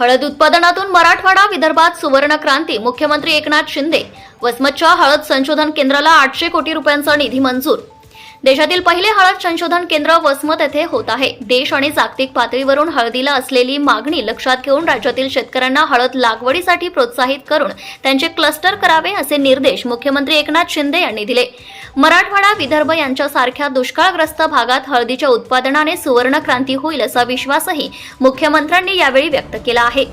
हळद उत्पादनातून मराठवाडा विदर्भात सुवर्ण क्रांती. मुख्यमंत्री एकनाथ शिंदे वसमतच्या हळद संशोधन केंद्राला आठशे कोटी रुपयांचा निधी मंजूर देशातील पहिले हळद संशोधन केंद्र वसमत येथे होत आहे. देश आणि जागतिक पातळीवरून हळदीला असलेली मागणी लक्षात घेऊन राज्यातील शेतकऱ्यांना हळद लागवडीसाठी प्रोत्साहित करून त्यांचे क्लस्टर करावे असे निर्देश मुख्यमंत्री एकनाथ शिंदे यांनी दिले. मराठवाडा विदर्भ यांच्यासारख्या दुष्काळग्रस्त भागात हळदीच्या उत्पादनाने सुवर्ण क्रांती होईल असा विश्वासही मुख्यमंत्र्यांनी यावेळी व्यक्त केला आहे.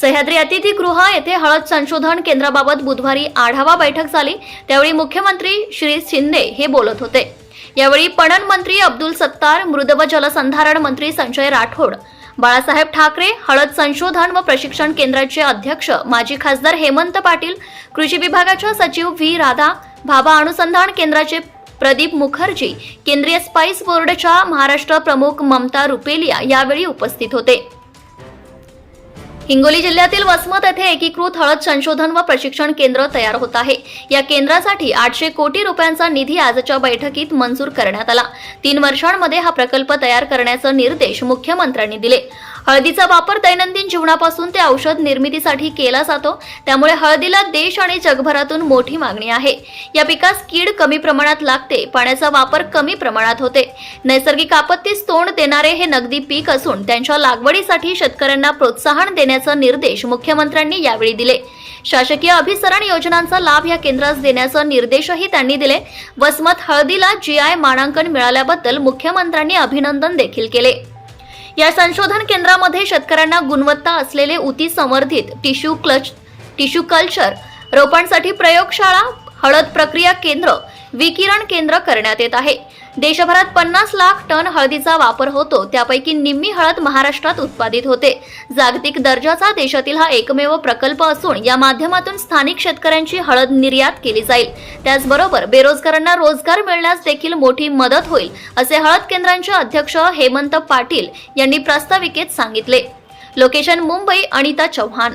सह्याद्री अतिथीगृह येथे हळद संशोधन केंद्राबाबत बुधवारी आढावा बैठक झाली. त्यावेळी मुख्यमंत्री श्री शिंदे हे बोलत होते. यावेळी पणन मंत्री अब्दुल सत्तार मृद व जलसंधारण मंत्री संजय राठोड बाळासाहेब ठाकरे हळद संशोधन व प्रशिक्षण केंद्राचे अध्यक्ष माजी खासदार हेमंत पाटील कृषी विभागाच्या सचिव व्ही. राधा भाभा अनुसंधान केंद्राचे प्रदीप मुखर्जी केंद्रीय स्पाइस बोर्डच्या महाराष्ट्र प्रमुख ममता रुपेलिया यावेळी उपस्थित होते. हिंगोली जिल्ह्यातील वसमत येथे एकीकृत हळद संशोधन व प्रशिक्षण केंद्र तयार होत आहे. या केंद्रासाठी आठशे कोटी रुपयांचा निधी आजच्या बैठकीत मंजूर करण्यात आला. तीन वर्षांमध्ये हा प्रकल्प तयार करण्याचे निर्देश मुख्यमंत्र्यांनी दिले. हळदीचा वापर दैनंदिन जीवनापासून ते औषध निर्मितीसाठी केला जातो. त्यामुळे हळदीला देश आणि जगभरातून मोठी मागणी आहे. या पिकास कीड कमी प्रमाणात लागते पाण्याचा वापर कमी प्रमाणात होते. नैसर्गिक आपत्तीस तोंड देणारे हे नगदी पीक असून त्यांच्या लागवडीसाठी शेतकऱ्यांना प्रोत्साहन देण्याचा निर्देश मुख्यमंत्र्यांनी यावेळी दिले. शासकीय अभिसरण योजनांचा लाभ या केंद्रास देण्याचा निर्देशही त्यांनी दिले. वसमत हळदीला जीआय मानांकन मिळाल्याबद्दल मुख्यमंत्र्यांनी अभिनंदन देखील केले. या संशोधन केंद्रामध्ये शेतकऱ्यांना गुणवत्ता असलेले उती संवर्धित टिश्यू क्लच टिश्यू कल्चर रोपांसाठी प्रयोगशाळा हळद प्रक्रिया केंद्र विकिरण केंद्र करण्यात येत आहे. देशभरात पन्नास लाख टन हळदीचा वापर होतो. त्यापैकी निम्मी हळद महाराष्ट्रात उत्पादित होते. जागतिक दर्जाचा देशातील हा एकमेव प्रकल्प असून या माध्यमातून स्थानिक शेतकऱ्यांची हळद निर्यात केली जाईल. त्याचबरोबर बेरोजगारांना रोजगार मिळण्यास देखील मोठी मदत होईल असे हळद केंद्रांचे अध्यक्ष हेमंत पाटील यांनी प्रास्ताविकेत सांगितले. Location Mumbai Anita Chavan